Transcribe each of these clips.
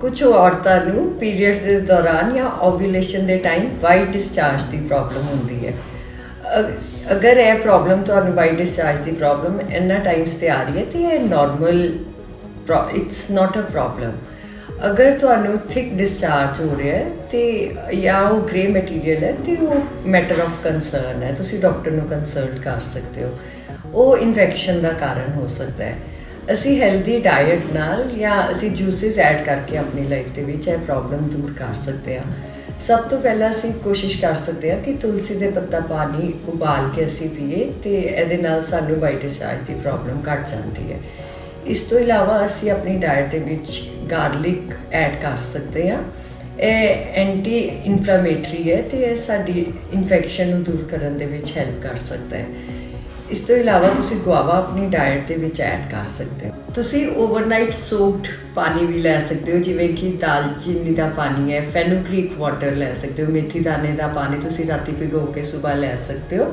ਕੁਝ ਔਰਤਾਂ ਨੂੰ ਪੀਰੀਅਡਸ ਦੇ ਦੌਰਾਨ ਜਾਂ ਓਵੂਲੇਸ਼ਨ ਦੇ ਟਾਈਮ ਵਾਈਟ ਡਿਸਚਾਰਜ ਦੀ ਪ੍ਰੋਬਲਮ ਹੁੰਦੀ ਹੈ। ਅਗ- ਅਗਰ ਇਹ ਪ੍ਰੋਬਲਮ ਤੁਹਾਨੂੰ ਵਾਈਟ ਡਿਸਚਾਰਜ ਦੀ ਪ੍ਰੋਬਲਮ ਇੰਨਾ ਟਾਈਮਸ ਤੇ ਆ ਰਹੀ ਹੈ ਤੇ ਇਹ normal it's not a problem ਅਗਰ ਤੁਹਾਨੂੰ ਥਿਕ ਡਿਸਚਾਰਜ ਹੋ ਰਿਹਾ ਹੈ ਤੇ, ਜਾਂ ਉਹ ਗ੍ਰੇ ਮਟੀਰੀਅਲ ਹੈ ਤੇ ਉਹ ਮੈਟਰ ਆਫ ਕੰਸਰਨ ਹੈ, ਤੁਸੀਂ ਡਾਕਟਰ ਨੂੰ ਕੰਸਲਟ ਕਰ ਸਕਦੇ ਹੋ। ਉਹ ਇਨਫੈਕਸ਼ਨ ਦਾ ਕਾਰਨ ਹੋ ਸਕਦਾ ਹੈ। ਅਸੀਂ ਹੈਲਦੀ ਡਾਈਟ ਨਾਲ ਜਾਂ ਅਸੀਂ ਜੂਸਿਸ ਐਡ ਕਰਕੇ ਆਪਣੀ ਲਾਈਫ ਦੇ ਵਿੱਚ ਇਹ ਪ੍ਰੋਬਲਮ ਦੂਰ ਕਰ ਸਕਦੇ ਹਾਂ। ਸਭ ਤੋਂ ਪਹਿਲਾਂ ਅਸੀਂ ਕੋਸ਼ਿਸ਼ ਕਰ ਸਕਦੇ ਹਾਂ ਕਿ ਤੁਲਸੀ ਦੇ ਪੱਤਾ ਪਾਣੀ ਉਬਾਲ ਕੇ ਅਸੀਂ ਪੀਏ ਤੇ ਇਹਦੇ ਨਾਲ ਸਾਨੂੰ ਵਾਈਟਿਸਾਈਜ਼ ਦੀ ਪ੍ਰੋਬਲਮ ਘਟ ਜਾਂਦੀ ਹੈ। ਇਸ ਤੋਂ ਇਲਾਵਾ ਅਸੀਂ ਆਪਣੀ ਡਾਈਟ ਦੇ ਵਿੱਚ ਗਾਰਲਿਕ ਐਡ ਕਰ ਸਕਦੇ ਹਾਂ। ਇਹ ਐਂਟੀ ਇਨਫਲੇਮੇਟਰੀ ਹੈ ਤੇ ਇਹ ਸਾਡੀ ਇਨਫੈਕਸ਼ਨ ਨੂੰ ਦੂਰ ਕਰਨ ਦੇ ਵਿੱਚ ਹੈਲਪ ਕਰ ਸਕਦਾ ਹੈ। ਇਸ ਤੋਂ ਇਲਾਵਾ ਤੁਸੀਂ ਗੁਆਵਾ ਆਪਣੀ ਡਾਈਟ ਦੇ ਵਿੱਚ ਐਡ ਕਰ ਸਕਦੇ ਹੋ। ਤੁਸੀਂ ਓਵਰਨਾਈਟ ਸੋਕਡ ਪਾਣੀ ਵੀ ਲੈ ਸਕਦੇ ਹੋ, ਜਿਵੇਂ ਕਿ ਦਾਲਚੀਨੀ ਦਾ ਪਾਣੀ ਹੈ ਫੈਨੋਗ੍ਰੀਕ ਵਾਟਰ ਲੈ ਸਕਦੇ ਹੋ, ਮੇਥੀ ਦਾਣੇ ਦਾ ਪਾਣੀ ਤੁਸੀਂ ਰਾਤੀ ਭਿਗੋ ਕੇ ਸਵੇਰ ਲੈ ਸਕਦੇ ਹੋ।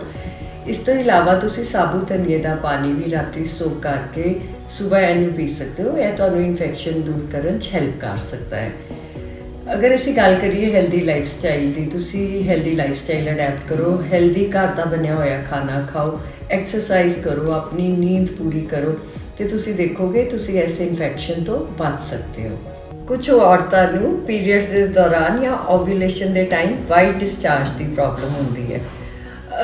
ਇਸ ਤੋਂ ਇਲਾਵਾ ਤੁਸੀਂ ਸਾਬੂ ਧਨੀਏ ਦਾ ਪਾਣੀ ਵੀ ਰਾਤੀ ਸੋਕ ਕਰਕੇ ਸਵੇਰ ਇਹਨੂੰ ਪੀ ਸਕਦੇ ਹੋ, ਇਹ ਤੁਹਾਨੂੰ ਇਨਫੈਕਸ਼ਨ ਦੂਰ ਕਰਨ 'ਚ ਹੈਲਪ ਕਰ ਸਕਦਾ ਹੈ। ਅਗਰ ਅਸੀਂ ਗੱਲ ਕਰੀਏ ਹੈਲਦੀ ਲਾਈਫ ਸਟਾਈਲ ਦੀ, ਤੁਸੀਂ ਹੈਲਦੀ ਲਾਈਫ ਸਟਾਈਲ ਅਡਾਪਟ ਕਰੋ ਹੈਲਦੀ ਘਰ ਦਾ ਬਣਿਆ ਹੋਇਆ ਖਾਣਾ ਖਾਓ ਐਕਸਰਸਾਈਜ਼ ਕਰੋ, ਆਪਣੀ ਨੀਂਦ ਪੂਰੀ ਕਰੋ, ਤੇ ਤੁਸੀਂ ਦੇਖੋਗੇ ਤੁਸੀਂ ਐਸੇ ਇਨਫੈਕਸ਼ਨ ਤੋਂ ਬਚ ਸਕਦੇ ਹੋ। ਕੁਝ ਔਰਤਾਂ ਨੂੰ ਪੀਰੀਅਡਸ ਦੇ ਦੌਰਾਨ ਜਾਂ ਓਵੂਲੇਸ਼ਨ ਦੇ ਟਾਈਮ ਵਾਈਟ ਡਿਸਚਾਰਜ ਦੀ ਪ੍ਰੋਬਲਮ ਹੁੰਦੀ ਹੈ।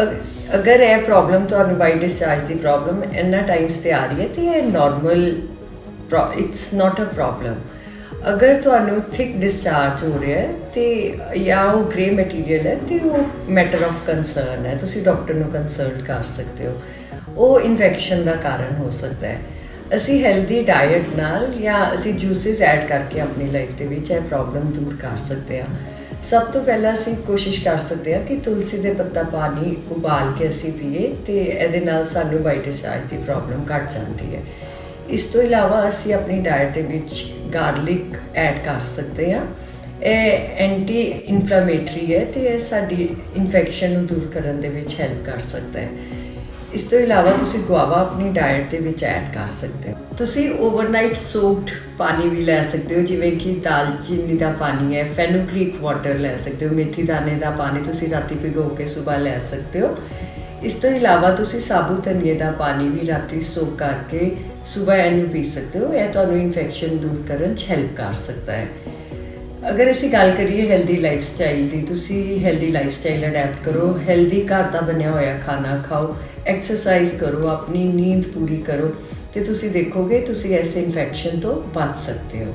ਅਗ- ਅਗਰ ਇਹ ਪ੍ਰੋਬਲਮ ਤੁਹਾਨੂੰ ਵਾਈਟ ਡਿਸਚਾਰਜ ਦੀ ਪ੍ਰੋਬਲਮ ਇੰਨਾ ਟਾਈਮਸ ਤੇ ਆ ਰਹੀ ਹੈ, ਤੇ ਇਹ normal it's not a problem ਅਗਰ ਤੁਹਾਨੂੰ ਥਿਕ ਡਿਸਚਾਰਜ ਹੋ ਰਿਹਾ ਹੈ ਤੇ ਜਾਂ ਉਹ ਗ੍ਰੇ ਮਟੀਰੀਅਲ ਹੈ ਤੇ ਉਹ ਮੈਟਰ ਆਫ ਕੰਸਰਨ ਹੈ, ਤੁਸੀਂ ਡਾਕਟਰ ਨੂੰ ਕੰਸਲਟ ਕਰ ਸਕਦੇ ਹੋ। ਉਹ ਇਨਫੈਕਸ਼ਨ ਦਾ ਕਾਰਨ ਹੋ ਸਕਦਾ ਹੈ। ਅਸੀਂ ਹੈਲਦੀ ਡਾਈਟ ਨਾਲ ਜਾਂ ਅਸੀਂ ਜੂਸਿਸ ਐਡ ਕਰਕੇ ਆਪਣੀ ਲਾਈਫ ਦੇ ਵਿੱਚ ਇਹ ਪ੍ਰੋਬਲਮ ਦੂਰ ਕਰ ਸਕਦੇ ਹਾਂ। ਸਭ ਤੋਂ ਪਹਿਲਾਂ ਅਸੀਂ ਕੋਸ਼ਿਸ਼ ਕਰ ਸਕਦੇ ਹਾਂ ਕਿ ਤੁਲਸੀ ਦੇ ਪੱਤਾ ਪਾਣੀ ਉਬਾਲ ਕੇ ਅਸੀਂ ਪੀਏ ਤੇ ਇਹਦੇ ਨਾਲ ਸਾਨੂੰ ਵਾਈਟਿਸਾਈਜ਼ ਦੀ ਪ੍ਰੋਬਲਮ ਘਟ ਜਾਂਦੀ ਹੈ। ਇਸ ਤੋਂ ਇਲਾਵਾ ਅਸੀਂ ਆਪਣੀ ਡਾਈਟ ਦੇ ਵਿੱਚ ਗਾਰਲਿਕ ਐਡ ਕਰ ਸਕਦੇ ਹਾਂ। ਇਹ ਐਂਟੀ ਇਨਫਲੇਮੇਟਰੀ ਹੈ ਤੇ ਇਹ ਸਾਡੀ ਇਨਫੈਕਸ਼ਨ ਨੂੰ ਦੂਰ ਕਰਨ ਦੇ ਵਿੱਚ ਹੈਲਪ ਕਰ ਸਕਦਾ ਹੈ। ਇਸ ਤੋਂ ਇਲਾਵਾ ਤੁਸੀਂ ਗੁਆਵਾ ਆਪਣੀ ਡਾਈਟ ਦੇ ਵਿੱਚ ਐਡ ਕਰ ਸਕਦੇ ਹੋ। ਤੁਸੀਂ ਓਵਰਨਾਈਟ ਸੋਕਡ ਪਾਣੀ ਵੀ ਲੈ ਸਕਦੇ ਹੋ, ਜਿਵੇਂ ਕਿ ਦਾਲਚੀਨੀ ਦਾ ਪਾਣੀ ਹੈ ਫੈਨੋਗ੍ਰੀਕ ਵਾਟਰ ਲੈ ਸਕਦੇ ਹੋ, ਮੇਥੀ ਦਾਣੇ ਦਾ ਪਾਣੀ ਤੁਸੀਂ ਰਾਤੀ ਭਿਗੋ ਕੇ ਸਵੇਰ ਲੈ ਸਕਦੇ ਹੋ। ਇਸ ਤੋਂ ਇਲਾਵਾ ਤੁਸੀਂ ਸਾਬੂ ਧਨੀਏ ਦਾ ਪਾਣੀ ਵੀ ਰਾਤੀ ਸੋਕ ਕਰਕੇ ਸਵੇਰ ਇਹਨੂੰ ਪੀ ਸਕਦੇ ਹੋ, ਇਹ ਤੁਹਾਨੂੰ ਇਨਫੈਕਸ਼ਨ ਦੂਰ ਕਰਨ 'ਚ ਹੈਲਪ ਕਰ ਸਕਦਾ ਹੈ। ਅਗਰ ਅਸੀਂ ਗੱਲ ਕਰੀਏ ਹੈਲਦੀ ਲਾਈਫ ਸਟਾਈਲ ਦੀ, ਤੁਸੀਂ ਹੈਲਦੀ ਲਾਈਫ ਸਟਾਈਲ ਅਡਾਪਟ ਕਰੋ ਹੈਲਦੀ ਘਰ ਦਾ ਬਣਿਆ ਹੋਇਆ ਖਾਣਾ ਖਾਓ ਐਕਸਰਸਾਈਜ਼ ਕਰੋ, ਆਪਣੀ ਨੀਂਦ ਪੂਰੀ ਕਰੋ, ਤੇ ਤੁਸੀਂ ਦੇਖੋਗੇ ਤੁਸੀਂ ਐਸੇ ਇਨਫੈਕਸ਼ਨ ਤੋਂ ਬਚ ਸਕਦੇ ਹੋ।